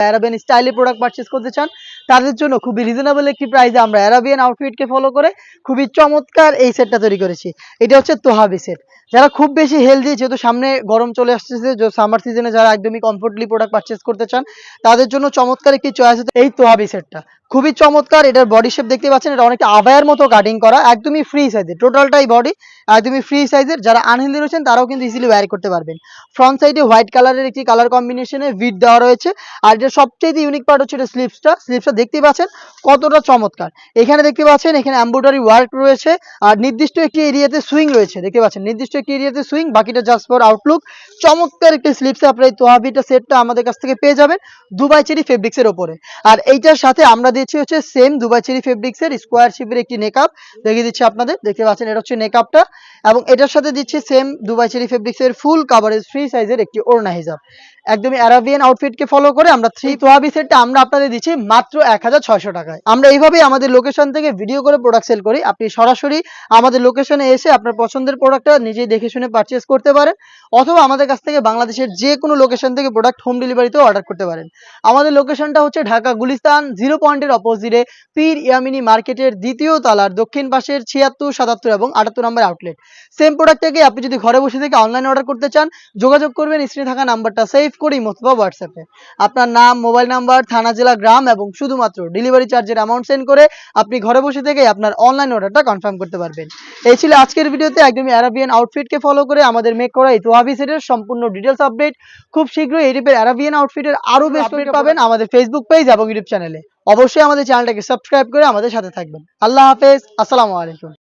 Arabian স্টাইলে product purchase করতে চান, তাদের জন্য খুবই রিজনেবল একটি প্রাইসে আমরা অ্যারাবিয়ান আউটফিটকে ফলো করে খুবই চমৎকার এই সেটটা তৈরি করেছি। এটা হচ্ছে তোহাবি সেট যারা খুব বেশি হেলদি যেহেতু সামনে গরম চলে আসতেছে, যে সামার সিজনে যারা একদমই কমফোর্টলি প্রোডাক্ট পারচেস করতে চান, তাদের জন্য চমৎকার একটি চয়েস এই তোহাবি সেটটা খুবই চমৎকার, এটার বডি শেপ দেখতে পাচ্ছেন, এটা অনেকটা আবায়ের মতো কাটিং করা, একদমই ফ্রি সাইজের টোটালটাই বডি একদমই ফ্রি সাইজের যারা আনহেলদি রয়েছেন তারাও কিন্তু ইজিলি ওয়্যার করতে পারবেন। ফ্রন্ট সাইডে হোয়াইট কালারের একটি কালার কম্বিনেশনে ভিড দেওয়া রয়েছে, আর এটা সবচেয়ে ইউনিক পার্ট হচ্ছে এটা স্লিপসটা স্লিপসটা দেখতে পাচ্ছেন কতটা চমৎকার। এখানে দেখতে পাচ্ছেন, এখানে এম্ব্রয়ডারি ওয়ার্ক রয়েছে, আর নির্দিষ্ট একটি এরিয়াতে সুইং রয়েছে, দেখতে পাচ্ছেন, নির্দিষ্ট একটি এরিয়াতে সুইং বাকিটা জাস্ট ফর আউটলুক চমৎকার একটি স্লিপসে আপনার এই তোহাবিটা সেটটা আমাদের কাছ থেকে পেয়ে যাবেন, দুবাই চেরি ফেব্রিক্সের ওপরে। আর এইটার সাথে আমরা দিচ্ছি হচ্ছে সেম দুবাই চেরি ফেব্রিক্সের স্কোয়ার শিপের একটি নেকআপ দেখিয়ে দিচ্ছি আপনাদের, দেখতে পাচ্ছেন, এটা হচ্ছে নেকআপটা এবং এটার সাথে দিচ্ছি সেম দুবাই চেরি ফেব্রিক্সের ফুল কাভারেজ ফ্রি সাইজের একটি ওড়না হিসাব একদমই অ্যারাবিয়ান আউটফিটকে ফলো করে আমরা থ্রি তোহাবি সেটটা আমরা আপনাদের দিচ্ছি মাত্র এক হাজার ছয়শো টাকায়। আমরা এইভাবেই আমাদের লোকেশন থেকে ভিডিও করে প্রোডাক্ট সেল করি। আপনি সরাসরি আমাদের লোকেশনে এসে আপনার পছন্দের প্রোডাক্টটা নিজেই দেখে শুনে পারচেস করতে পারেন, অথবা আমাদের কাছ থেকে বাংলাদেশের যে কোনো লোকেশন থেকে প্রোডাক্ট হোম ডেলিভারিতেও অর্ডার করতে পারেন। আমাদের লোকেশনটা হচ্ছে ঢাকা গুলিস্তান জিরো পয়েন্টের অপোজিটে পীর ইয়ামিনী মার্কেটের দ্বিতীয় তলার দক্ষিণ পাশের ছিয়াত্তর, সাতাত্তর এবং আটাত্তর নম্বর আউটলেট সেম প্রোডাক্ট থেকে আপনি যদি ঘরে বসে থেকে অনলাইনে অর্ডার করতে চান যোগাযোগ করবেন স্ক্রিনে থাকা নাম্বারটা সেভ করেই অথবা হোয়াটসঅ্যাপে আপনার নাম মোবাইল নাম্বার থানা জেলা গ্রাম এবং শুধুমাত্র ডেলিভারি চার্জের অ্যামাউন্ট সেন্ড করে আপনি ঘরে বসে থেকে আপনার অনলাইন অর্ডারটা কনফার্ম করতে পারবেন। এই ছিল আজকের ভিডিওতে। একদমই অ্যারাবিয়ান আউটফিটকে ফলো করে আমাদের মেক করা এই তোহাবি সেটের সম্পূর্ণ ডিটেলস আপডেট খুব শীঘ্রই এই টাইপের অ্যারাবিয়ান আউটফিটের আরও বেশ আপডেট পাবেন আমাদের ফেসবুক পেজ এবং ইউটিউব চ্যানেলে অবশ্যই আমাদের চ্যানেলটাকে সাবস্ক্রাইব করে আমাদের সাথে থাকবেন। আল্লাহ হাফেজ। আসসালামু আলাইকুম।